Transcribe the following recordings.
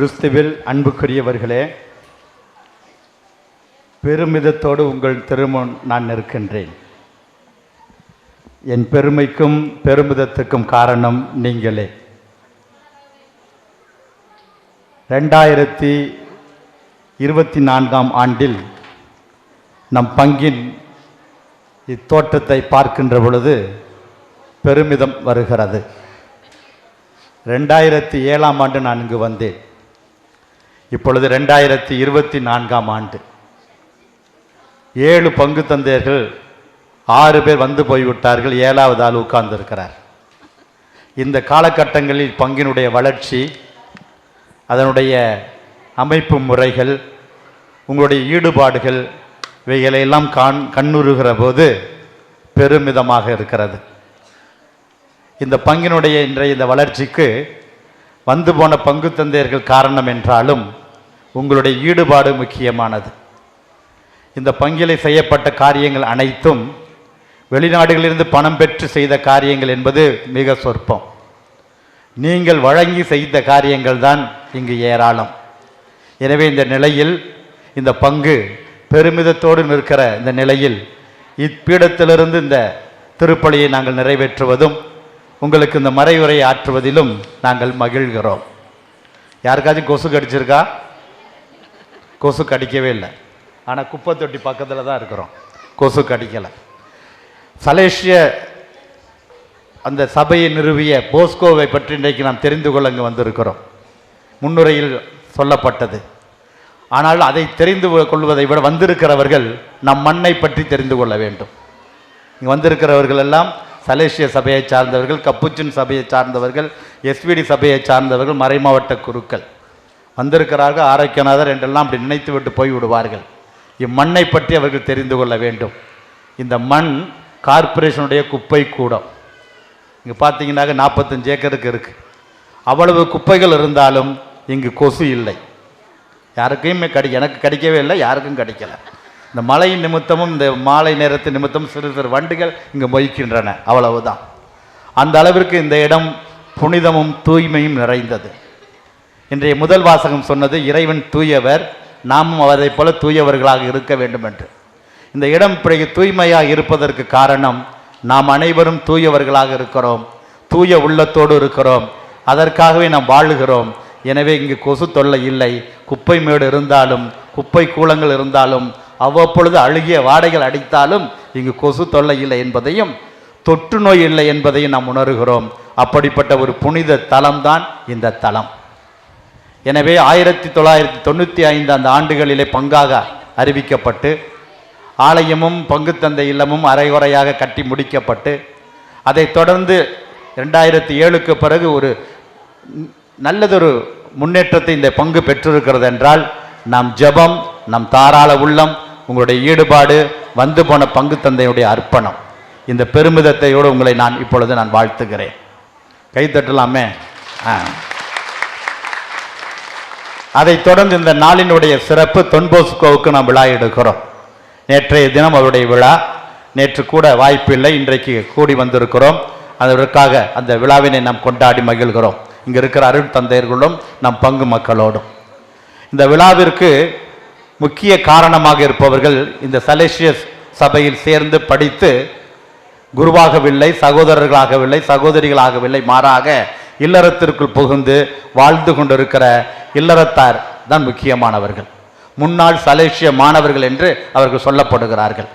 கிறிஸ்துவில் அன்புக்குரியவர்களே பெருமிதத்தோடு உங்கள் திருமுன் நான் நிற்கின்றேன். என் பெருமைக்கும் பெருமிதத்துக்கும் காரணம் நீங்களே. ரெண்டாயிரத்தி இருபத்தி நான்காம் ஆண்டில் நம் பங்கின் இத்தோட்டத்தை பார்க்கின்ற பொழுது பெருமிதம் வருகிறது. ரெண்டாயிரத்தி ஏழாம் ஆண்டு நான் இங்கு வந்தேன். இப்பொழுது ரெண்டாயிரத்தி இருபத்தி நான்காம் ஆண்டு. ஏழு பங்கு தந்தையர்கள் ஆறு பேர் வந்து போய்விட்டார்கள் ஏழாவது ஆள் உட்கார்ந்திருக்கிறார். இந்த காலகட்டங்களில் பங்கினுடைய வளர்ச்சி அதனுடைய அமைப்பு முறைகள் உங்களுடைய ஈடுபாடுகள் இவைகளையெல்லாம் கண் கண்ணுறுகிற போது பெருமிதமாக இருக்கிறது. இந்த பங்கினுடைய இன்றைய இந்த வளர்ச்சிக்கு வந்து போன பங்கு தந்தையர்கள் காரணம் என்றாலும் உங்களுடைய ஈடுபாடு முக்கியமானது. இந்த பங்கிலை செய்யப்பட்ட காரியங்கள் அனைத்தும் வெளிநாடுகளிலிருந்து பணம் பெற்று செய்த காரியங்கள் என்பது மிக சொற்பம். நீங்கள் வழங்கி செய்த காரியங்கள் தான் இங்கு ஏராளம். எனவே இந்த நிலையில் இந்த பங்கு பெருமிதத்தோடு நிற்கிற இந்த நிலையில் இப்பீடத்திலிருந்து இந்த திருப்பலியை நாங்கள் நிறைவேற்றுவதும் உங்களுக்கு இந்த மறைவுரை ஆற்றுவதிலும் நாங்கள் மகிழ்கிறோம். யாருக்காச்சும் கொசு கடிச்சிருக்கா? கொசு கடிக்கவே இல்லை. ஆனால் குப்பை தொட்டி பக்கத்தில் தான் இருக்கிறோம். கொசு கடிக்கலை. சலேஷிய அந்த சபையை நிறுவிய போஸ்கோவை பற்றி இன்றைக்கு நாம் தெரிந்து கொள்ள இங்கே வந்திருக்கிறோம். முன்னுரையில் சொல்லப்பட்டது. ஆனால் அதை தெரிந்து கொள்வதை விட வந்திருக்கிறவர்கள் நம் மண்ணை பற்றி தெரிந்து கொள்ள வேண்டும். இங்கே வந்திருக்கிறவர்கள் எல்லாம் சலேசிய சபையை சார்ந்தவர்கள் கப்புச்சின் சபையை சார்ந்தவர்கள் எஸ்விடி சபையை சார்ந்தவர்கள் மறைமாவட்ட குருக்கள். வந்திருக்கிறார்கள் ஆரோக்கியநாதர் என்றெல்லாம் அப்படி நினைத்து விட்டு போய் விடுவார்கள். இம்மண்ணை பற்றி அவர்கள் தெரிந்து கொள்ள வேண்டும். இந்த மண் கார்ப்பரேஷனுடைய குப்பை கூடம். இங்கே பார்த்தீங்கன்னாக்க நாற்பத்தஞ்சு ஏக்கருக்கு இருக்குது அவ்வளவு குப்பைகள் இருந்தாலும் இங்கு கொசு இல்லை. யாருக்குமே கடி எனக்கு கிடைக்கவே இல்லை யாருக்கும் கிடைக்கல. இந்த மலையின் நிமித்தமும் இந்த மாலை நேரத்து நிமித்தம் சிறு சிறு வண்டுகள் இங்கே மொய்க்கின்றன அவ்வளவுதான். அந்த அளவிற்கு இந்த இடம் புனிதமும் தூய்மையும் நிறைந்தது. இன்றைய முதல் வாசகம் சொன்னது இறைவன் தூயவர் நாமும் அவரைப் போல தூயவர்களாக இருக்க வேண்டும் என்று இந்த இடம் பிறகு தூய்மையாக இருப்பதற்கு காரணம் நாம் அனைவரும் தூயவர்களாக இருக்கிறோம் தூய உள்ளத்தோடு இருக்கிறோம் அதற்காகவே நாம் வாழுகிறோம். எனவே இங்கு கொசு தொல்லை இல்லை குப்பை மேடு இருந்தாலும் குப்பை கூலங்கள் இருந்தாலும் அவ்வப்பொழுது அழுகிய வாடைகள் அடித்தாலும் இங்கு கொசு தொல்லை இல்லை என்பதையும் தொற்று நோய் இல்லை என்பதையும் நாம் உணர்கிறோம். அப்படிப்பட்ட ஒரு புனித தலம்தான் இந்த தலம். எனவே ஆயிரத்தி தொள்ளாயிரத்தி தொண்ணூற்றி ஐந்து அந்த ஆண்டுகளிலே பங்காக அறிவிக்கப்பட்டு ஆலயமும் பங்குத்தந்தை இல்லமும் அரைகுறையாக கட்டி முடிக்கப்பட்டு அதைத் தொடர்ந்து ரெண்டாயிரத்தி ஏழுக்கு பிறகு ஒரு நல்லதொரு முன்னேற்றத்தை இந்த பங்கு பெற்றிருக்கிறது என்றால் நம் ஜெபம் நம் தாராள உள்ளம் உங்களுடைய ஈடுபாடு வந்து போன பங்கு தந்தையுடைய அர்ப்பணம் இந்த பெருமிதத்தையோடு உங்களை நான் இப்பொழுது நான் வாழ்த்துகிறேன். கைத்தட்டலாமே ஆ. அதைத் தொடர்ந்து இந்த நாளினுடைய சிறப்பு தொன்போஸ்கோவுக்கு நாம் விழா எடுக்கிறோம் நேற்றைய தினம் அவருடைய விழா. நேற்று கூட வாய்ப்பில்லை. இன்றைக்கு கூடி வந்திருக்கிறோம். அதற்காக அந்த விழாவினை நாம் கொண்டாடி மகிழ்கிறோம். இங்கே இருக்கிற அருள் தந்தையர்களும் நம் பங்கு மக்களோடும். இந்த விழாவிற்கு முக்கிய காரணமாக இருப்பவர்கள் இந்த சலேசியஸ் சபையில் சேர்ந்து படித்து குருவாகவில்லை சகோதரர்களாகவில்லை சகோதரிகளாகவில்லை மாறாக இல்லறத்திற்குள் புகுந்து வாழ்ந்து கொண்டிருக்கிற இல்லறத்தார் தான் முக்கியமானவர்கள். முன்னாள் சலேசிய மாணவர்கள் என்று அவர்கள் சொல்லப்படுகிறார்கள்.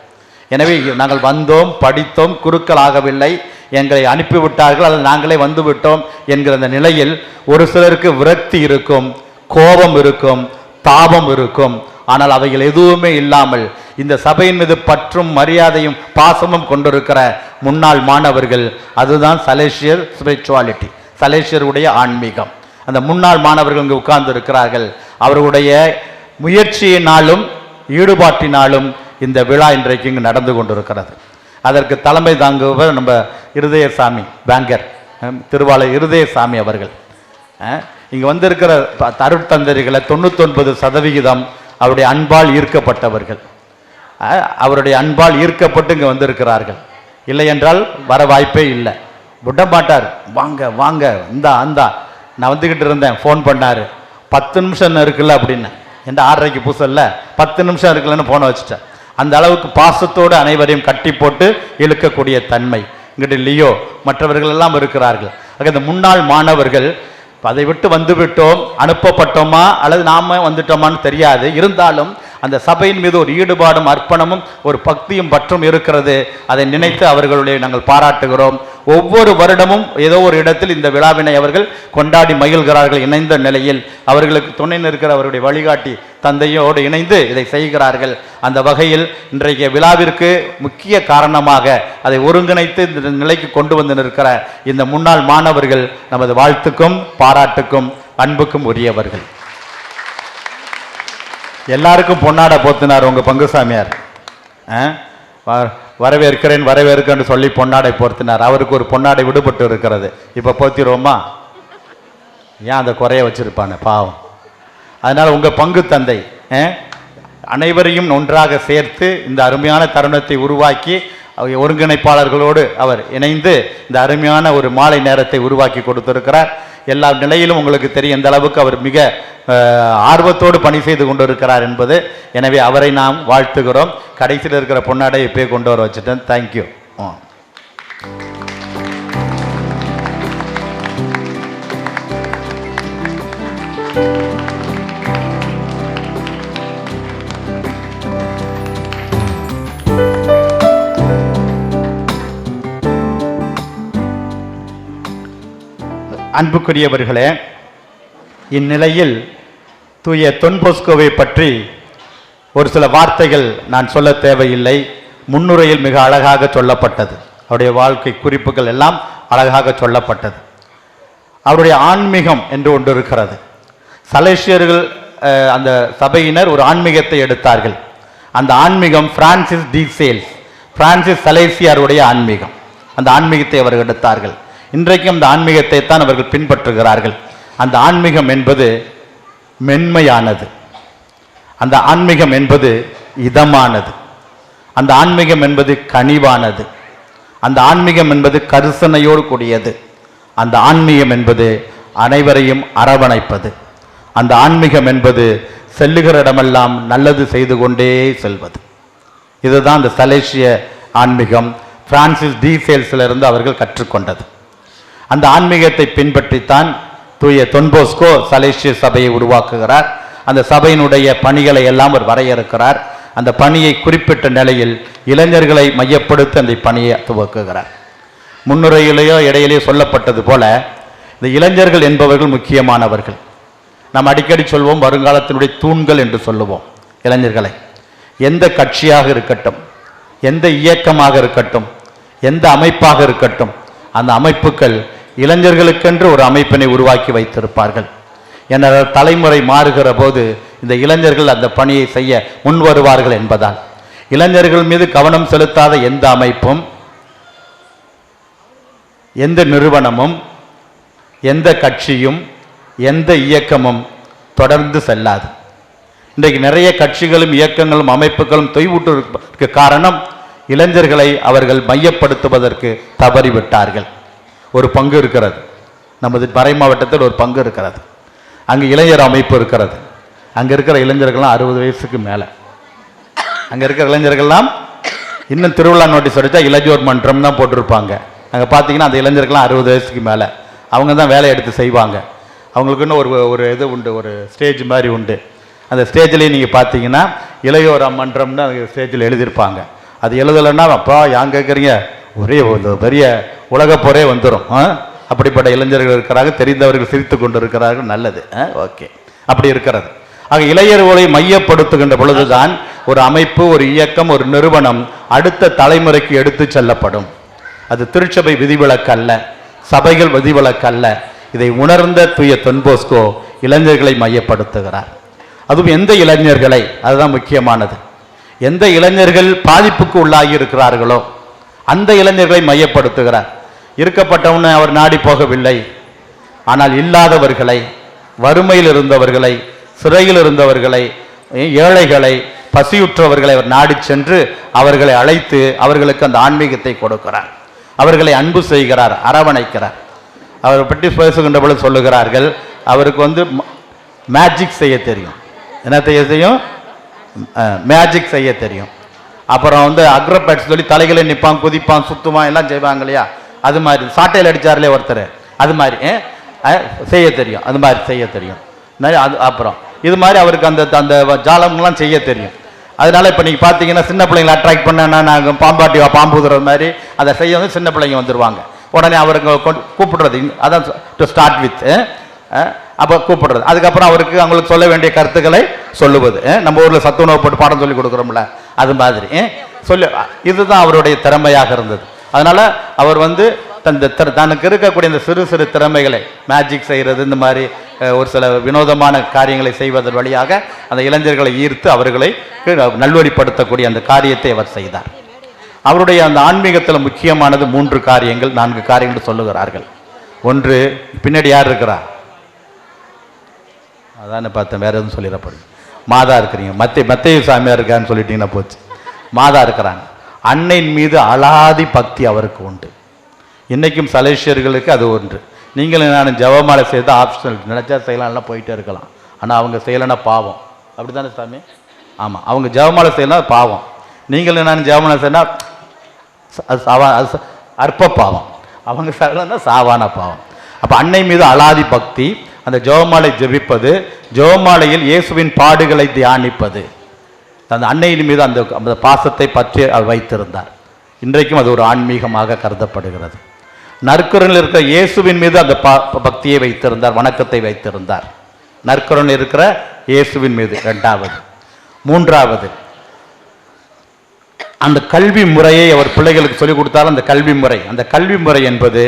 எனவே நாங்கள் வந்தோம் படித்தோம் குருக்கள் ஆகவில்லை. எங்களை அனுப்பிவிட்டார்கள் அல்லது நாங்களே வந்துவிட்டோம் என்கிற அந்த நிலையில் ஒரு சிலருக்கு விரக்தி இருக்கும் கோபம் இருக்கும் தாபம் இருக்கும். ஆனால் அவைகள் எதுவுமே இல்லாமல் இந்த சபையின் மீது பற்றும் மரியாதையும் பாசமும் கொண்டிருக்கிற முன்னாள் மாணவர்கள் அதுதான் சலேசியர் ஸ்பிரிச்சுவாலிட்டி. சலேசியருடைய ஆன்மீகம். அந்த முன்னாள் மாணவர்கள் இங்கு உட்கார்ந்து இருக்கிறார்கள் அவர்களுடைய முயற்சியினாலும் ஈடுபாட்டினாலும் இந்த விழா இன்றைக்கு இங்கு நடந்து கொண்டிருக்கிறது. அதற்கு தலைமை தாங்குபவர் நம்ம இருதயசாமி பேங்கர் திருவாளர் இருதயசாமி அவர்கள். இங்கே வந்திருக்கிற ப- அருட்தந்தரிகளை தொண்ணூத்தொன்பது சதவிகிதம் அவருடைய அன்பால் ஈர்க்கப்பட்டவர்கள். அவருடைய அன்பால் ஈர்க்கப்பட்டு இங்கே வந்திருக்கிறார்கள். இல்லை என்றால் வர வாய்ப்பே இல்லை. விட மாட்டார் வாங்க வாங்க இந்தா அந்தா நான் வந்துக்கிட்டு இருந்தேன் ஃபோன் பண்ணார். பத்து நிமிஷம் இருக்குல்ல அப்படின்னு. எந்த ஆறரைக்கு பூசல்ல? பத்து நிமிஷம் இருக்குல்லன்னு ஃபோனை வச்சுட்டேன். அந்த அளவுக்கு பாசத்தோடு அனைவரையும் கட்டி போட்டு இழுக்கக்கூடிய தன்மை. இங்கிட்டு லியோ மற்றவர்கள் எல்லாம் இருக்கிறார்கள். ஆக இந்த முன்னாள் மாணவர்கள் அதை விட்டு வந்துவிட்டோம் அனுப்பப்பட்டோமா அல்லது நாம வந்துட்டோமான்னு தெரியாது. இருந்தாலும் அந்த சபையின் மீது ஒரு ஈடுபாடும் அர்ப்பணமும் ஒரு பக்தியும் பற்றும் இருக்கிறது. அதை நினைத்து அவர்களுடைய நாங்கள் பாராட்டுகிறோம். ஒவ்வொரு வருடமும் ஏதோ ஒரு இடத்தில் இந்த விழாவினை அவர்கள் கொண்டாடி மகிழ்கிறார்கள் இணைந்த நிலையில். அவர்களுக்கு துணை நிற்கிற அவருடைய வழிகாட்டி தந்தையோடு இணைந்து இதை செய்கிறார்கள். அந்த வகையில் இன்றைய விழாவிற்கு முக்கிய காரணமாக அதை ஒருங்கிணைத்து இந்த நிலைக்கு கொண்டு வந்து நிற்கிற இந்த முன்னாள் மாணவர்கள் நமது வாழ்த்துக்கும் பாராட்டுக்கும் அன்புக்கும் உரியவர்கள். எல்லாருக்கும் பொன்னாடை போத்தினார் உங்க பங்குசாமியார். ஆ? வ- வரவேற்கிறேன் வரவேற்கிறேன்னு சொல்லி பொன்னாடை போர்த்தினார். அவருக்கு ஒரு பொன்னாடை விடுபட்டு இருக்கிறது. இப்போ போத்திடுவோமா? ஏன் அந்த குறைய வச்சுருப்பானு? பாவம். அதனால உங்க பங்கு தந்தை ஆ? அனைவரையும் ஒன்றாக சேர்த்து இந்த அருமையான தருணத்தை உருவாக்கி ஒருங்கிணைப்பாளர்களோடு அவர் இணைந்து இந்த அருமையான ஒரு மாலை நேரத்தை உருவாக்கி கொடுத்திருக்கிறார். எல்லா நிலையிலும் உங்களுக்கு தெரியும் எந்த அளவுக்கு அவர் மிக ஆர்வத்தோடு பணி செய்து கொண்டிருக்கிறார் என்பது. எனவே அவரை நாம் வாழ்த்துகிறோம். கடைசியில் இருக்கிற பொன்னாடை இப்பயே கொண்டு வர வச்சுட்டேன். தேங்க்யூ அன்புக்குரியவர்களே இந்நிலையில் தூய தொன்போஸ்கோவை பற்றி ஒரு சில வார்த்தைகள் நான் சொல்ல தேவையில்லை. முன்னுரையில் மிக அழகாக சொல்லப்பட்டது. அவருடைய வாழ்க்கை குறிப்புகள் எல்லாம் அழகாக சொல்லப்பட்டது. அவருடைய ஆன்மீகம் என்று ஒன்று இருக்கிறது. சலேசியர்கள் அந்த சபையினர் ஒரு ஆன்மீகத்தை எடுத்தார்கள். அந்த ஆன்மீகம் பிரான்சிஸ் டி சேல்ஸ் பிரான்சிஸ் சலேசியாருடைய ஆன்மீகம். அந்த ஆன்மீகத்தை அவர்கள் எடுத்தார்கள். இன்றைக்கும் அந்த ஆன்மீகத்தை தான் அவர்கள் பின்பற்றுகிறார்கள். அந்த ஆன்மீகம் என்பது மென்மையானது. அந்த ஆன்மீகம் என்பது இதமானது. அந்த ஆன்மீகம் என்பது கனிவானது. அந்த ஆன்மீகம் என்பது கருசனையோடு கூடியது. அந்த ஆன்மீகம் என்பது அனைவரையும் அரவணைப்பது. அந்த ஆன்மீகம் என்பது செல்லுகிற இடமெல்லாம் நல்லது செய்து கொண்டே செல்வது. இதுதான் அந்த சலேசிய ஆன்மீகம். பிரான்சிஸ் டீசேல்ஸில் இருந்து அவர்கள் கற்றுக்கொண்டது. அந்த ஆன்மீகத்தை பின்பற்றித்தான் தூய தொன்போஸ்கோ சலேசிய சபையை உருவாக்குகிறார். அந்த சபையினுடைய பணிகளை எல்லாம் அவர் வரையறுக்கிறார். அந்த பணியை குறிப்பிட்ட நிலையில் இளைஞர்களை மையப்படுத்தி அந்த பணியை துவக்குகிறார். முன்னுரையிலேயோ இடையிலேயோ சொல்லப்பட்டது போல இந்த இளைஞர்கள் என்பவர்கள் முக்கியமானவர்கள். நாம் அடிக்கடி சொல்வோம் வருங்காலத்தினுடைய தூண்கள் என்று சொல்லுவோம் இளைஞர்களை. எந்த கட்சியாக இருக்கட்டும் எந்த இயக்கமாக இருக்கட்டும் எந்த அமைப்பாக இருக்கட்டும் அந்த அமைப்புகள் இளைஞர்களுக்கென்று ஒரு அமைப்பினை உருவாக்கி வைத்திருப்பார்கள். என தலைமுறை மாறுகிற போது இந்த இளைஞர்கள் அந்த பணியை செய்ய முன் வருவார்கள் என்பதால். இளைஞர்கள் மீது கவனம் செலுத்தாத எந்த அமைப்பும் எந்த நிறுவனமும் எந்த கட்சியும் எந்த இயக்கமும் தொடர்ந்து செல்லாது. இன்றைக்கு நிறைய கட்சிகளும் இயக்கங்களும் அமைப்புகளும் தொய்வுற்றதற்கு காரணம் இளைஞர்களை அவர்கள் மையப்படுத்துவதற்கு தவறிவிட்டார்கள். ஒரு பங்கு இருக்கிறது. நமது பறை மாவட்டத்தில் ஒரு பங்கு இருக்கிறது. அங்கே இளைஞர் அமைப்பு இருக்கிறது. அங்கே இருக்கிற இளைஞர்கள்லாம் அறுபது வயசுக்கு மேலே. அங்கே இருக்கிற இளைஞர்கள்லாம் இன்னும் திருவிழா நோட்டீஸ் அடித்தா இளைஞர் மன்றம் தான் போட்டிருப்பாங்க. அங்கே பார்த்தீங்கன்னா அந்த இளைஞர்கள்லாம் அறுபது வயசுக்கு மேலே. அவங்க தான் வேலையை எடுத்து செய்வாங்க. அவங்களுக்குன்னு ஒரு ஒரு இது உண்டு ஒரு ஸ்டேஜ் மாதிரி உண்டு. அந்த ஸ்டேஜ்லேயே நீங்கள் பார்த்தீங்கன்னா இளையோர் மன்றம்னு அந்த ஸ்டேஜில் எழுதியிருப்பாங்க. அது எழுதலைன்னா அப்பா ஏன் கேட்குறீங்க ஒரே ஒரு பெரிய உலகப் போரே வந்துடும் அப்படிப்பட்ட இளைஞர்கள் இருக்கிறாங்க தெரிந்தவர்கள் சிரித்து கொண்டு இருக்கிறார்கள் நல்லது ஓகே. அப்படி இருக்கிறது. ஆக இளையர்களை மையப்படுத்துகின்ற பொழுதுதான் ஒரு அமைப்பு ஒரு இயக்கம் ஒரு நிறுவனம் அடுத்த தலைமுறைக்கு எடுத்து செல்லப்படும். அது திருச்சபை விதிவிலக்கல்ல சபைகள் விதிவிலக்கல்ல. இதை உணர்ந்த தூய தொன்போஸ்கோ இளைஞர்களை மையப்படுத்துகிறார். அதுவும் எந்த இளைஞர்களை? அதுதான் முக்கியமானது. எந்த இளைஞர்கள் பாதிப்புக்கு உள்ளாகி இருக்கிறார்களோ அந்த இளைஞர்களை மையப்படுத்துகிறார் இருக்கப்பட்டவனை அவர் நாடி போகவில்லை. ஆனால் இல்லாதவர்களை வறுமையில் இருந்தவர்களை சிறையில் இருந்தவர்களை ஏழைகளை பசியுற்றவர்களை அவர் நாடிச் சென்று அவர்களை அழைத்து அவர்களுக்கு அந்த ஆன்மீகத்தை கொடுக்கிறார். அவர்களை அன்பு செய்கிறார் அரவணைக்கிறார். அவரை பற்றி பேசுகின்ற பொழுது சொல்லுகிறார்கள் அவருக்கு வந்து ம- மேஜிக் செய்ய தெரியும். என்ன செய்ய தெரியும் மேஜிக் செய்ய தெரியும். அப்புறம் வந்து அக்ரோபேட்ஸ் சொல்லி தலைகளை நிற்பான் குதிப்பான் சுத்துவான் எல்லாம் செய்வாங்க இல்லையா? அது மாதிரி. சாட்டையில் அடிச்சார்லே ஒருத்தர். அது மாதிரி செய்ய தெரியும். அது மாதிரி செய்ய தெரியும். அது அப்புறம். இது மாதிரி அவருக்கு அந்த அந்த ஜாலம்லாம் செய்ய தெரியும். அதனால இப்போ நீங்கள் பார்த்தீங்கன்னா சின்ன பிள்ளைங்களை அட்ராக்ட் பண்ணா நாங்கள் பாம்பாட்டி வா, பாம்பு மாதிரி. அதை செய்ய வந்து சின்ன பிள்ளைங்க வந்துடுவாங்க உடனே அவருக்கு கூப்பிடுறது. அதான் டு ஸ்டார்ட் வித் அப்போ கூப்பிடுறது. அதுக்கப்புறம் அவருக்கு அவங்களுக்கு சொல்ல வேண்டிய கருத்துக்களை சொல்லுவது. நம்ம ஊரில் சத்துணவு போட்டு பாடம் சொல்லி கொடுக்குறோம்ல. அது மாதிரி சொல்லு இதுதான் அவருடைய திறமையாக இருந்தது. அதனால அவர் வந்து தன் தனக்கு இருக்கக்கூடிய இந்த சிறு சிறு திறமைகளை மேஜிக் செய்கிறது இந்த மாதிரி ஒரு சில வினோதமான காரியங்களை செய்வதன் வழியாக அந்த இளைஞர்களை ஈர்த்து அவர்களை நல்வழிப்படுத்தக்கூடிய அந்த காரியத்தை அவர் செய்தார். அவருடைய அந்த ஆன்மீகத்தில் முக்கியமானது மூன்று காரியங்கள் நான்கு காரியங்கள் சொல்லுகிறார்கள். ஒன்று பின்னாடி யார் இருக்கிறா? அதானே பார்த்தேன் வேற எதுவும் சொல்லிடப்படும் மாதா இருக்கிறீங்க. மத்திய மத்திய சாமியார் இருக்கான்னு சொல்லிட்டீங்கன்னா போச்சு. மாதா இருக்கிறாங்க. அன்னையின் மீது அலாதி பக்தி அவருக்கு உண்டு. இன்னைக்கும் சலேஷியர்களுக்கு அது ஒன்று. நீங்களும் நான் ஜவமாலை செய்து ஆப்ஷனல் நினைச்சா செய்யலாம்லாம் போயிட்டே இருக்கலாம். ஆனால் அவங்க செய்யலைன்னா பாவம். அப்படி தானே சாமி? ஆமாம் அவங்க ஜவமாலை செய்யலாம் பாவம். நீங்களும் நான் ஜவமாலை செய்யலாம் அது அற்ப பாவம். அவங்க சகலன்னா சாவான பாவம். அப்போ அன்னை மீது அலாதி பக்தி அந்த ஜோமாலை ஜெபிப்பது ஜோமாலையில் இயேசுவின் பாடுகளை தியானிப்பது. அந்த அன்னையின் மீது அந்த அந்த பாசத்தை பற்றி வைத்திருந்தார். இன்றைக்கும் அது ஒரு ஆன்மீகமாக கருதப்படுகிறது. நற்கரனில் இருக்கிற இயேசுவின் மீது அந்த பா பக்தியை வைத்திருந்தார் வணக்கத்தை வைத்திருந்தார். நற்கரனில் இருக்கிற இயேசுவின் மீது ரெண்டாவது மூன்றாவது அந்த கல்வி முறையை அவர் பிள்ளைகளுக்கு சொல்லிக் கொடுத்தாலும் அந்த கல்வி முறை அந்த கல்வி முறை என்பது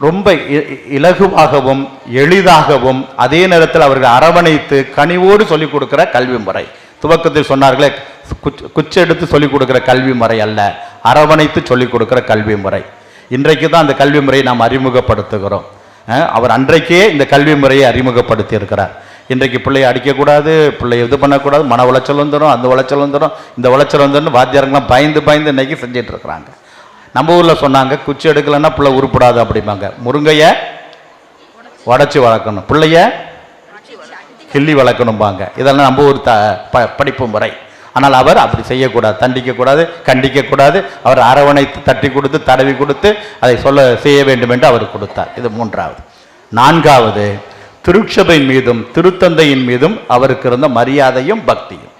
ரொம்ப இ- இலகுவாகவும் எளிதாகவும் அதே நேரத்தில் அவர்கள் அரவணைத்து கனிவோடு சொல்லிக் கொடுக்கிற கல்வி முறை. துவக்கத்தில் சொன்னார்களே குச்- குச்செடுத்து சொல்லிக் கொடுக்கிற கல்வி முறை அல்ல அரவணைத்து சொல்லிக் கொடுக்கிற கல்வி முறை. இன்றைக்கு தான் அந்த கல்வி முறையை நாம் அறிமுகப்படுத்துகிறோம். அவர் அன்றைக்கே இந்த கல்வி முறையை அறிமுகப்படுத்தி இருக்கிறார் இன்றைக்கு பிள்ளையை அடிக்கக்கூடாது பிள்ளைய இது பண்ணக்கூடாது மன உளைச்சல் வந்துடும் அந்த உளைச்சல் வந்துடும் இந்த உளைச்சல் வந்துடும் வாத்தியாரங்களாம் பயந்து பயந்து இன்னைக்கு செஞ்சிட்டு இருக்கிறாங்க நம்ம ஊரில் சொன்னாங்க குச்சி எடுக்கலைன்னா பிள்ளை உருப்படாது அப்படிம்பாங்க. முருங்கையை உடச்சி வளர்க்கணும். பிள்ளைய கிள்ளி வளர்க்கணும்பாங்க. இதெல்லாம் நம்ம ஊர் த ப படிப்பு முறை. ஆனால் அவர் அப்படி செய்யக்கூடாது. தண்டிக்கக்கூடாது கண்டிக்கக்கூடாது. அவர் அரவணைத்து தட்டி கொடுத்து தடவி கொடுத்து அதை சொல்ல செய்ய வேண்டும் என்று அவர் கொடுத்தார். இது மூன்றாவது. நான்காவது திருச்சபையின் மீதும் திருத்தந்தையின் மீதும் அவருக்கு இருந்த மரியாதையும் பக்தியும்.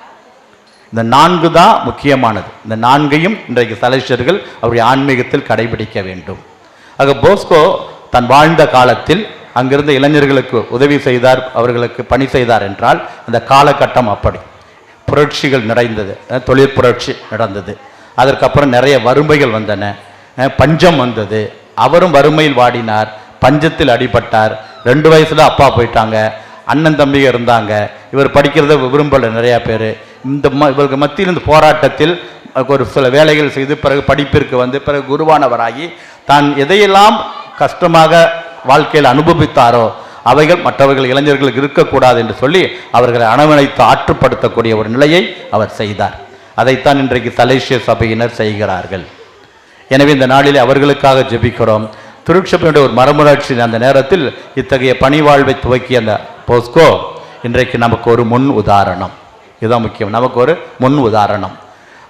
இந்த நான்கு தான் முக்கியமானது. இந்த நான்கையும் இன்றைக்கு சலேஷர்கள் அவருடைய ஆன்மீகத்தில் கடைபிடிக்க வேண்டும். ஆக போஸ்கோ தன் வாழ்ந்த காலத்தில் அங்கிருந்த இளைஞர்களுக்கு உதவி செய்தார் அவர்களுக்கு பணி செய்தார் என்றால் அந்த காலகட்டம் அப்படி. புரட்சிகள் நிறைந்தது தொழில் தொழிற் புரட்சி நடந்தது. அதற்கப்புறம் நிறைய வறுமைகள் வந்தன பஞ்சம் வந்தது. அவரும் வறுமையில் வாடினார் பஞ்சத்தில் அடிபட்டார். ரெண்டு வயசில் அப்பா போயிட்டாங்க அண்ணன் தம்பி இருந்தாங்க. இவர் படிக்கிறத விரும்பல நிறையா பேர். இந்த ம இவருக்கு மத்தியில் இந்த போராட்டத்தில் ஒரு சில வேலைகள் செய்து பிறகு படிப்பிற்கு வந்து பிறகு குருவானவராகி தான் எதையெல்லாம் கஷ்டமாக வாழ்க்கையில் அனுபவித்தாரோ அவைகள் மற்றவர்கள் இளைஞர்களுக்கு இருக்கக்கூடாது என்று சொல்லி அவர்களை அணவணைத்து ஆற்றுப்படுத்தக்கூடிய ஒரு நிலையை அவர் செய்தார். அதைத்தான் இன்றைக்கு தலேசிய சபையினர் செய்கிறார்கள். எனவே இந்த நாளிலே அவர்களுக்காக ஜெபிக்கிறோம். திருச்சபையுடைய ஒரு மரமுராட்சி அந்த நேரத்தில் இத்தகைய பணிவாழ்வை துவக்கிய அந்த போஸ்கோ இன்றைக்கு நமக்கு ஒரு முன் உதாரணம். இதுதான் முக்கியம். நமக்கு ஒரு முன் உதாரணம்.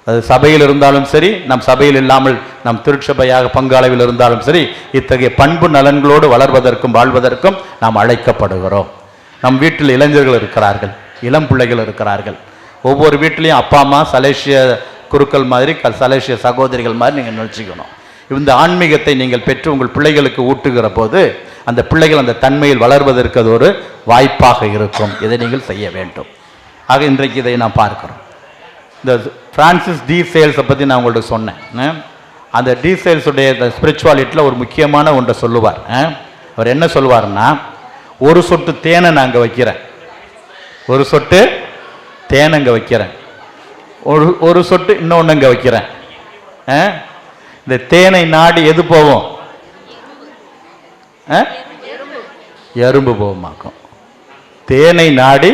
அது சபையில் இருந்தாலும் சரி நம் சபையில் இல்லாமல் நம் திருச்சபையாக பங்காளவில் இருந்தாலும் சரி இத்தகைய பண்பு நலன்களோடு வளர்வதற்கும் வாழ்வதற்கும் நாம் அழைக்கப்படுகிறோம். நம் வீட்டில் இளைஞர்கள் இருக்கிறார்கள் இளம் பிள்ளைகள் இருக்கிறார்கள். ஒவ்வொரு வீட்லேயும் அப்பா அம்மா சலேசிய குருக்கள் மாதிரி க- சலேசிய சகோதரிகள் மாதிரி நீங்கள் நினச்சிக்கணும். இந்த ஆன்மீகத்தை நீங்கள் பெற்று உங்கள் பிள்ளைகளுக்கு ஊட்டுகிற போது அந்த பிள்ளைகள் அந்த தன்மையில் வளர்வதற்கு அது ஒரு வாய்ப்பாக இருக்கும். இதை நீங்கள் செய்ய வேண்டும். ஆக இன்றைக்கு இதை நான் பார்க்குறோம். இந்த பிரான்சிஸ் டி சேல்ஸை பற்றி நான் உங்கள்கிட்ட சொன்னேன். அந்த டி சேல்ஸுடைய இந்த ஸ்பிரிச்சுவாலிட்டியில் ஒரு முக்கியமான ஒன்றை சொல்லுவார். அவர் என்ன சொல்லுவார்னா ஒரு சொட்டு தேனை நான் அங்கே வைக்கிறேன். ஒரு சொட்டு தேனை அங்கே வைக்கிறேன். ஒரு ஒரு சொட்டு இன்னொன்று அங்கே வைக்கிறேன். இந்த தேனை நாடி எது போவோம்? எறும்பு. போகமாக்கும் தேனை நாடி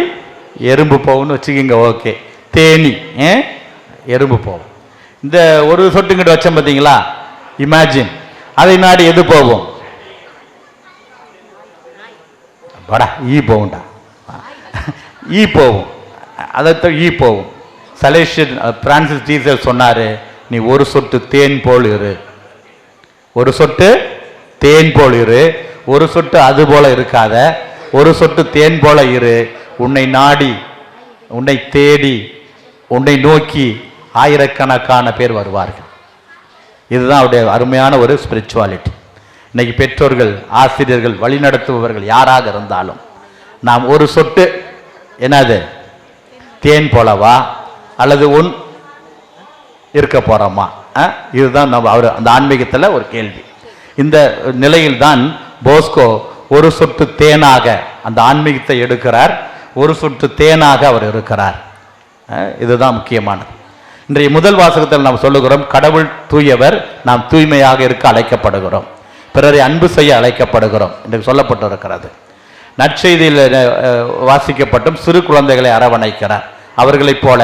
எறும்பு போகும்னு வச்சுக்கிங்க ஓகே. தேனி ஏ? எறும்பு போகும் இந்த ஒரு சொட்டுங்கிட்ட வச்சோம் பார்த்தீங்களா? இமேஜின் அதை நாடி எது போகும்? படா ஈ போகும்டா. ஈ போகும். அதை ஈ போகும். சலேஷியன் பிரான்சிஸ் டீசர் சொன்னார் நீ ஒரு சொட்டு தேன் போல் இரு. ஒரு சொட்டு தேன் போல் இரு. ஒரு சொட்டு அது போல இருக்காத. ஒரு சொட்டு தேன் போல இரு. உன்னை நாடி உன்னை தேடி உன்னை நோக்கி ஆயிரக்கணக்கான பேர் வருவார்கள். இதுதான் அவருடைய அருமையான ஒரு ஸ்பிரிச்சுவாலிட்டி இன்னைக்கு பெற்றோர்கள் ஆசிரியர்கள் வழிநடத்துபவர்கள் யாராக இருந்தாலும் நாம் ஒரு சொட்டு என்னது? தேன் போலவா? அல்லது உன் இருக்க போகிறோமா இதுதான் நம்ம அவர் அந்த ஆன்மீகத்தில் ஒரு கேள்வி. இந்த நிலையில்தான் போஸ்கோ ஒரு சொட்டு தேனாக அந்த ஆன்மீகத்தை எடுக்கிறார். ஒரு சொட்டு தேனாக அவர் இருக்கிறார். இதுதான் முக்கியமானது. இன்றைய முதல் வாசகத்தில் நாம் சொல்லுகிறோம் கடவுள் தூயவர் நாம் தூய்மையாக இருக்க அழைக்கப்படுகிறோம். பிறரை அன்பு செய்ய அழைக்கப்படுகிறோம் என்று சொல்லப்பட்டிருக்கிறது. நற்செய்தியில் வாசிக்கப்பட்டும் சிறு குழந்தைகளை அரவணைக்கிறார். அவர்களைப் போல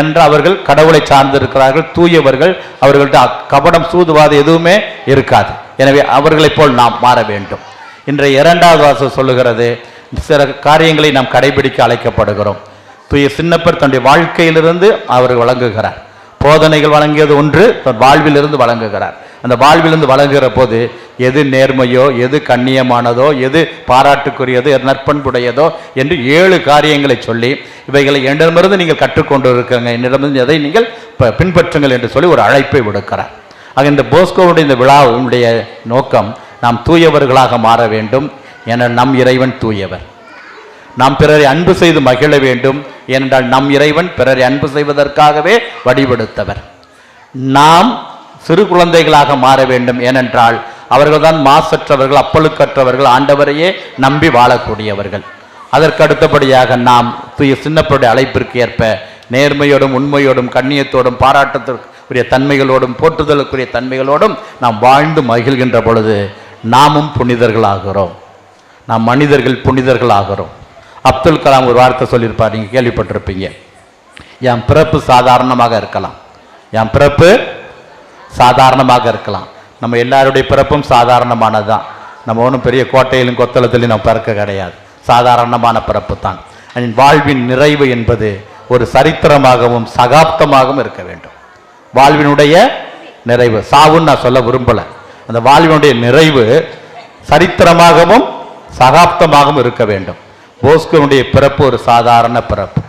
என்று அவர்கள் கடவுளை சார்ந்திருக்கிறார்கள் தூயவர்கள் அவர்கள்ட்ட கபடம் சூதுவாது எதுவுமே இருக்காது. எனவே அவர்களைப் போல் நாம் மாற வேண்டும். இன்றைய இரண்டாவது வாசம் சொல்லுகிறது சில காரியங்களை நாம் கடைபிடிக்க அழைக்கப்படுகிறோம். தூய சின்னப்பர் தன்னுடைய வாழ்க்கையிலிருந்து அவர் வழங்குகிறார். போதனைகள் வழங்கியது ஒன்று தன் வாழ்விலிருந்து வழங்குகிறார். அந்த வாழ்விலிருந்து வழங்குகிற போது எது நேர்மையோ எது கண்ணியமானதோ எது பாராட்டுக்குரியதோ எது நற்பண்புடையதோ என்று ஏழு காரியங்களை சொல்லி இவைகளை என்னிடமிருந்து நீங்கள் கற்றுக்கொண்டு இருக்கிறங்க என்னிடமிருந்து எதை நீங்கள் ப- பின்பற்றுங்கள் என்று சொல்லி ஒரு அழைப்பை விடுக்கிறார். ஆக இந்த போஸ்கோவுடைய இந்த விழாவுடைய நோக்கம் நாம் தூயவர்களாக மாற வேண்டும். என நம் இறைவன் தூயவர். நாம் பிறரை அன்பு செய்து மகிழ வேண்டும் ஏனென்றால் நம் இறைவன் பிறரை அன்பு செய்வதற்காகவே வடிவெடுத்தவர் நாம் சிறு குழந்தைகளாக மாற வேண்டும் ஏனென்றால் அவர்கள்தான் மாசற்றவர்கள் அப்பழுக்கற்றவர்கள் ஆண்டவரையே நம்பி வாழக்கூடியவர்கள். அதற்கு அடுத்தபடியாக நாம் தூய சின்னப்பருடைய அழைப்பிற்கு ஏற்ப நேர்மையோடும் உண்மையோடும் கண்ணியத்தோடும் பாராட்டத்திற்குரிய தன்மைகளோடும் போற்றுதலுக்குரிய தன்மைகளோடும் நாம் வாழ்ந்து மகிழ்கின்ற பொழுது நாமும் புனிதர்களாகிறோம். நாம் மனிதர்கள் புனிதர்களாகிறோம் அப்துல் கலாம் ஒரு வார்த்தை சொல்லியிருப்பார் நீங்கள் கேள்விப்பட்டிருப்பீங்க. என் பிறப்பு சாதாரணமாக இருக்கலாம். என் பிறப்பு சாதாரணமாக இருக்கலாம். நம்ம எல்லாருடைய பிறப்பும் சாதாரணமானது தான் நம்ம ஒன்றும் பெரிய கோட்டையிலும் கொத்தளத்திலும் நம்ம பிறக்க கிடையாது. சாதாரணமான பிறப்பு தான் என் வாழ்வின் நிறைவு என்பது ஒரு சரித்திரமாகவும் சகாப்தமாகவும் இருக்க வேண்டும். வாழ்வினுடைய நிறைவு. சாவுன்னு நான் சொல்ல விரும்பலை. அந்த வாழ்வினுடைய நிறைவு சரித்திரமாகவும் சகாப்தமாகவும் இருக்க வேண்டும். போஸ்கோனுடைய பிறப்பு ஒரு சாதாரண பிறப்பு.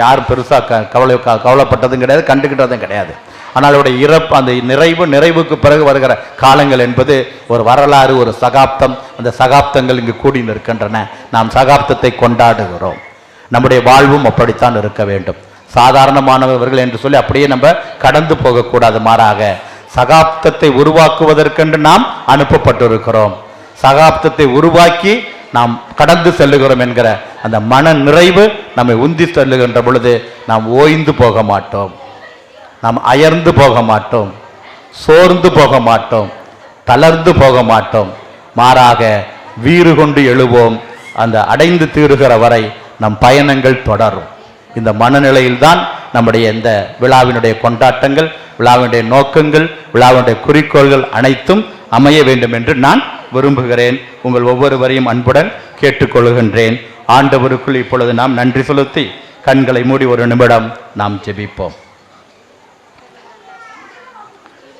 யாரும் பெருசாக க கவலை கவலைப்பட்டதும் கிடையாது கண்டுக்கிட்டதும் கிடையாது. ஆனால் அவருடைய இறப்பு அந்த நிறைவு நிறைவுக்கு பிறகு வருகிற காலங்கள் என்பது ஒரு வரலாறு ஒரு சகாப்தம். அந்த சகாப்தங்கள் இங்கு கூடி நிற்கின்றன. நாம் சகாப்தத்தை கொண்டாடுகிறோம். நம்முடைய வாழ்வும் அப்படித்தான் இருக்க வேண்டும். சாதாரணமானவர்கள் என்று சொல்லி அப்படியே நம்ம கடந்து போகக்கூடாது மாறாக. சகாப்தத்தை உருவாக்குவதற்கென்று நாம் அனுப்பப்பட்டிருக்கிறோம். சகாப்தத்தை உருவாக்கி நாம் கடந்து செல்லுகிறோம் என்கிற அந்த மன நிறைவு நம்மை உந்தி செல்லுகின்ற பொழுது நாம் ஓய்ந்து போக மாட்டோம். நாம் அயர்ந்து போக மாட்டோம். சோர்ந்து போக மாட்டோம். தளர்ந்து போக மாட்டோம். மாறாக வீறு கொண்டு எழுவோம். அந்த அடைந்து தீருகிற வரை நம் பயணங்கள் தொடரும். இந்த மனநிலையில்தான் நம்முடைய இந்த விழாவினுடைய கொண்டாட்டங்கள் விழாவினுடைய நோக்கங்கள் விழாவினுடைய குறிக்கோள்கள் அனைத்தும் அமைய வேண்டும் என்று நான் விரும்புகிறேன். உங்கள் ஒவ்வொருவரையும் அன்புடன் கேட்டுக்கொள்கின்றேன். ஆண்டவருக்குள் இப்பொழுது நாம் நன்றி செலுத்தி கண்களை மூடி ஒரு நிமிடம் நாம் ஜெபிப்போம்.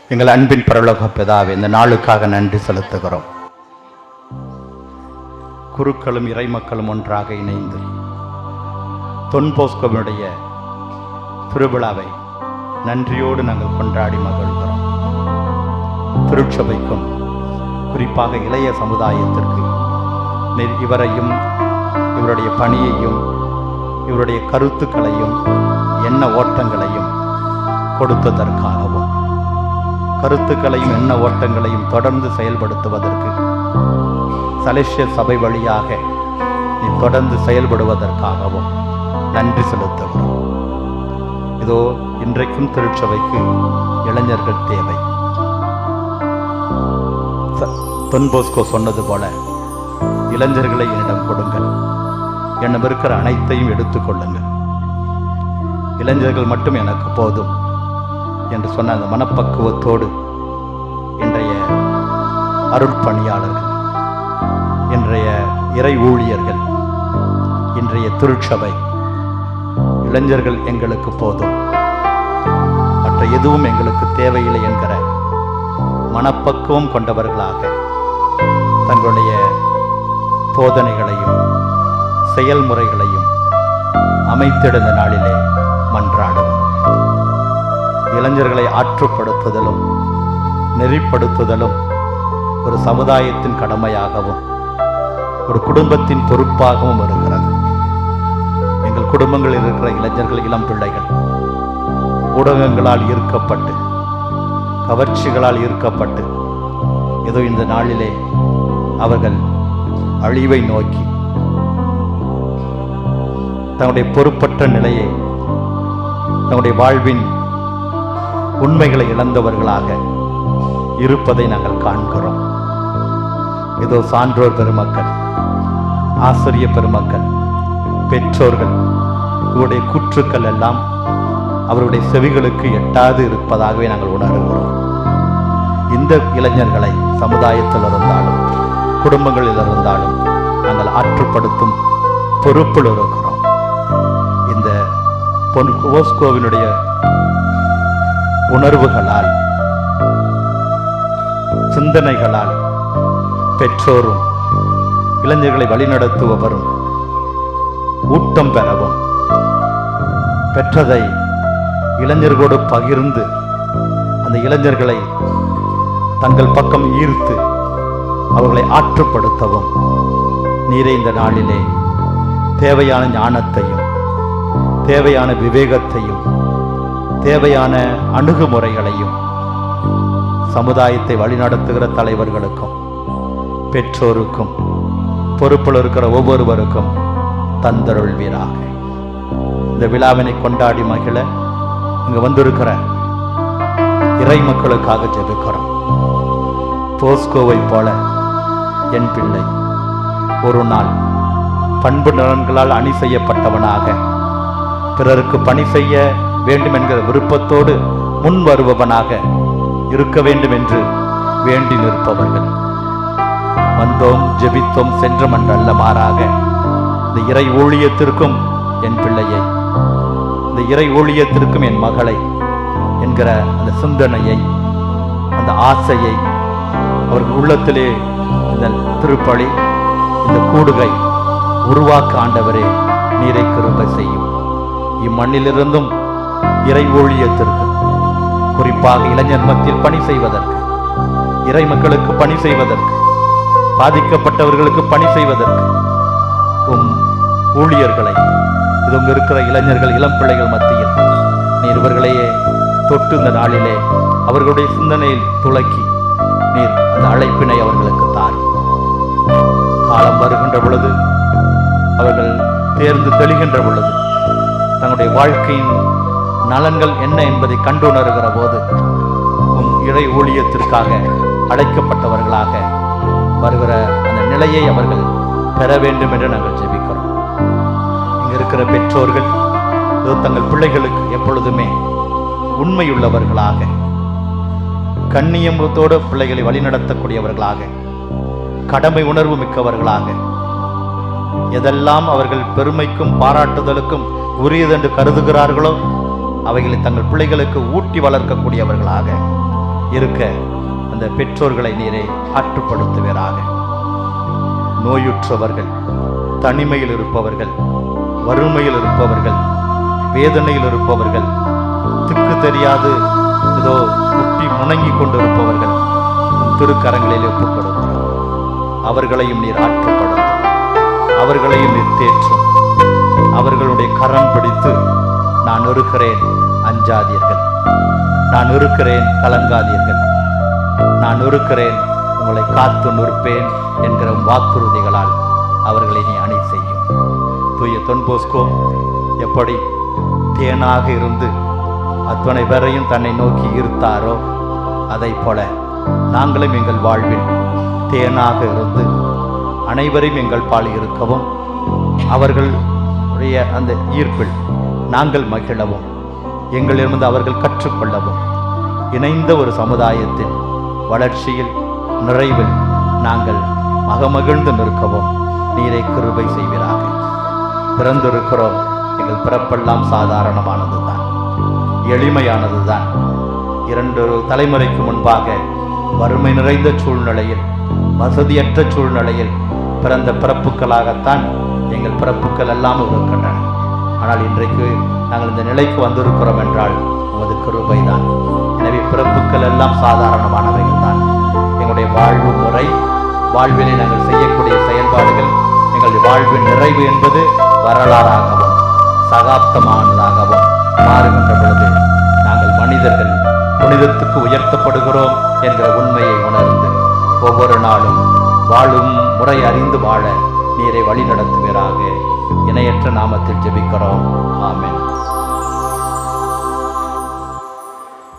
எங்கள் அன்பின் பரலோக பிதாவே இந்த நாளுக்காக நன்றி செலுத்துகிறோம். குருக்களும் இறைமக்களும் ஒன்றாக இணைந்து தொன்போஸ்கோவினுடைய திருவிழாவை நன்றியோடு நாங்கள் கொண்டாடி மகிழ்கிறோம். திருச்சபைக்கும் குறிப்பாக இளைய சமுதாயத்திற்கு இவரையும் இவருடைய பணியையும் இவருடைய கருத்துக்களையும் எண்ண ஓட்டங்களையும் கொடுத்ததற்காகவும் கருத்துக்களையும் எண்ண ஓட்டங்களையும் தொடர்ந்து செயல்படுத்துவதற்கு சலேசிய சபை வழியாக நீ தொடர்ந்து செயல்படுவதற்காகவும் நன்றி செலுத்துகிறோம். இதோ இன்றைக்கும் திருச்சபைக்கு இளைஞர்கள் தேவை. தொன்போஸ்கோ சொன்னது போல இளைஞர்களை என்னிடம் கொடுங்கள். என்னிடம் இருக்கிற அனைத்தையும் எடுத்துக்கொள்ளுங்கள் இளைஞர்கள் மட்டும் எனக்கு போதும் என்று சொன்ன அந்த மனப்பக்குவத்தோடு இன்றைய அருட்பணியாளர்கள் இன்றைய இறை ஊழியர்கள் இன்றைய திருச்சபை இளைஞர்கள் எங்களுக்கு போதும். மற்ற எதுவும் எங்களுக்கு தேவையில்லை என்கிற மனப்பக்குவம் கொண்டவர்களாக தங்களுடைய போதனைகளையும் செயல்முறைகளையும் அமைத்திடுந்த நாளிலே மன்றாடுகிறோம் இளைஞர்களை ஆற்றுப்படுத்துதலும் நெறிப்படுத்துதலும் ஒரு சமுதாயத்தின் கடமையாகவும் ஒரு குடும்பத்தின் பொறுப்பாகவும் இருக்கிறது எங்கள் குடும்பங்களில் இருக்கிற இளைஞர்கள் இளம் பிள்ளைகள் ஊடகங்களால் ஈர்க்கப்பட்டு கவர்ச்சிகளால் ஈர்க்கப்பட்டு ஏதோ இந்த நாளிலே அவர்கள் அழிவை நோக்கி தன்னுடைய பொறுப்பற்ற நிலையை தன்னுடைய வாழ்வின் உண்மைகளை இழந்தவர்களாக இருப்பதை நாங்கள் காண்கிறோம். ஏதோ சான்றோர் பெருமக்கள் ஆசிரிய பெருமக்கள் பெற்றோர்கள் இவருடைய கூற்றுக்கள் எல்லாம் அவருடைய செவிகளுக்கு எட்டாது இருப்பதாகவே நாங்கள் உணர்கிறோம். இந்த இளைஞர்களை சமுதாயத்தில் இருந்தாலும் குடும்பங்களில் இருந்தாலும் நாங்கள் ஆற்றுப்படுத்தும் பொறுப்பில் இருக்கிறோம். இந்த பொன் ஓஸ்கோவினுடைய உணர்வுகளால் சிந்தனைகளால் பெற்றோரும் இளைஞர்களை வழிநடத்துபவரும் ஊட்டம் பெறவும் பெற்றதை இளைஞர்களோடு பகிர்ந்து அந்த இளைஞர்களை தங்கள் பக்கம் ஈர்த்து அவர்களை ஆற்றுப்படுத்தவும். நீரே இந்த நாளிலே தேவையான ஞானத்தையும் தேவையான விவேகத்தையும் தேவையான அணுகுமுறைகளையும் சமுதாயத்தை வழிநடத்துகிற தலைவர்களுக்கும் பெற்றோருக்கும் பொறுப்பில் இருக்கிற ஒவ்வொருவருக்கும் தந்தருள்வீராக. இந்த விழாவினை கொண்டாடி மகிழ இங்கு வந்திருக்கிற இறை மக்களுக்காக ஜெபிக்கிறோம். போஸ்கோவை போல என் பிள்ளை. ஒரு நாள் பண்பு நலன்களால் அணி செய்யப்பட்டவனாக பிறருக்கு பணி செய்ய வேண்டும் என்கிற விருப்பத்தோடு முன் வருபவனாக இருக்க வேண்டும் என்று வேண்டி நிற்பவர்கள். வந்தோம் ஜெபித்தோம் சென்றோம் என்றல்ல மாறாக. இந்த இறை ஊழியத்திற்கும் என் பிள்ளையை இந்த இறை ஊழியத்திற்கும் என் மகளை என்கிற அந்த சிந்தனையை அந்த ஆசையை அவர்கள் உள்ளத்திலே இந்த திருப்பலி இந்த கூடுகை உருவாக்க ஆண்டவரே நீரை கிருபை செய்யும். இம்மண்ணிலிருந்தும் இறை ஊழியத்திற்கு குறிப்பாக இளைஞர் மத்தியில் பணி செய்வதற்கு இறை மக்களுக்கு பணி செய்வதற்கு பாதிக்கப்பட்டவர்களுக்கு பணி செய்வதற்கு உம் ஊழியர்களை இது உங்க இருக்கிற இளைஞர்கள் இளம் பிள்ளைகள் மத்தியில் நீர் இவர்களையே தொட்டு இந்த நாளிலே அவர்களுடைய சிந்தனையில் துளக்கி நீர் அந்த அழைப்பினை அவர்களுக்கு தார். காலம் வருகின்ற பொழுது அவர்கள் தேர்ந்து தெளிகின்ற பொழுது தங்களுடைய வாழ்க்கையின் நலன்கள் என்ன என்பதை கண்டுணர்கிற போது உம் இறை ஊழியத்திற்காக அழைக்கப்பட்டவர்களாக வருகிற அந்த நிலையை அவர்கள் பெற வேண்டும் என்று நாங்கள் ஜெபிக்கிறோம். இங்கே இருக்கிற பெற்றோர்கள் தங்கள் பிள்ளைகளுக்கு எப்பொழுதுமே உண்மையுள்ளவர்களாக கண்ணியம்பத்தோடு பிள்ளைகளை வழிநடத்தக்கூடியவர்களாக கடமை உணர்வு மிக்கவர்களாக எதெல்லாம் அவர்கள் பெருமைக்கும் பாராட்டுதலுக்கும் உரியதென்று கருதுகிறார்களோ அவைகளை தங்கள் பிள்ளைகளுக்கு ஊட்டி வளர்க்கக்கூடியவர்களாக இருக்க அந்த பெற்றோர்களை நீரே ஆற்றுப்படுத்துவீராக. நோயுற்றவர்கள் தனிமையில் இருப்பவர்கள் வறுமையில் இருப்பவர்கள் வேதனையில் இருப்பவர்கள் திக்கு தெரியாது ஏதோ முட்டி முணங்கி கொண்டிருப்பவர்கள் உம் திருக்கரங்களில் ஒப்புக் அவர்களையும் நீர் ஆற்றுப்படுத்தும் அவர்களையும் நீர் தேற்றும். அவர்களுடைய கரம் பிடித்து நான் இருக்கிறேன் அஞ்சாதீர்கள். நான் இருக்கிறேன் கலங்காதீர்கள். நான் இருக்கிறேன் உங்களை காத்து நிற்பேன் என்கிற வாக்குறுதிகளால் அவர்களை நீ அணி செய்யும். தூய தொன்போஸ்கோ எப்படி தேனாக இருந்து அத்தனை பேரையும் தன்னை நோக்கி ஈர்த்தாரோ? அதைப் போல நாங்களும் எங்கள் வாழ்வில் தேனாக இருந்து அனைவரையும் எங்கள் பால் இருக்கவும் அவர்களுடைய அந்த ஈர்ப்பில் நாங்கள் மகிழவும். எங்களிலிருந்து அவர்கள் கற்றுக்கொள்ளவும். இணைந்த ஒரு சமுதாயத்தின் வளர்ச்சியில் நிறைவில் நாங்கள் மகமகிழ்ந்து நிற்கவும். நீரை கிருபை செய்வீராக. பிறந்திருக்கிறோம். எங்கள் பிறப்பெல்லாம் சாதாரணமானது தான் எளிமையானது தான் இரண்டு தலைமுறைக்கு முன்பாக வறுமை நிறைந்த சூழ்நிலையில் வசதியற்ற சூழ்நிலையில் பிறந்த பிறப்புகளாகத்தான் எங்கள் பிறப்புகள் எல்லாம் இருக்கின்றன. ஆனால் இன்றைக்கு நாங்கள் இந்த நிலைக்கு வந்திருக்கிறோம் என்றால் உமது கிருபைதான். எனவே பிறப்புகள் எல்லாம் சாதாரணமானவைகள் தான் எங்களுடைய வாழ்வு முறை வாழ்வினை நாங்கள் செய்யக்கூடிய செயல்பாடுகள் எங்களுடைய வாழ்வின் நிறைவு என்பது வரலாறாகவும் சகாப்தமானதாகவும் மாறுகின்ற பொழுது நாங்கள் மனிதர்கள் புனிதத்துக்கு உயர்த்தப்படுகிறோம் என்ற உண்மையை உணர்ந்து ஒவ்வொரு நாளும் வாழும் முறை அறிந்து வாழ நீரை வழி நடத்துவீராக இணையற்ற நாமத்தில் ஜெபிக்கிறோம்.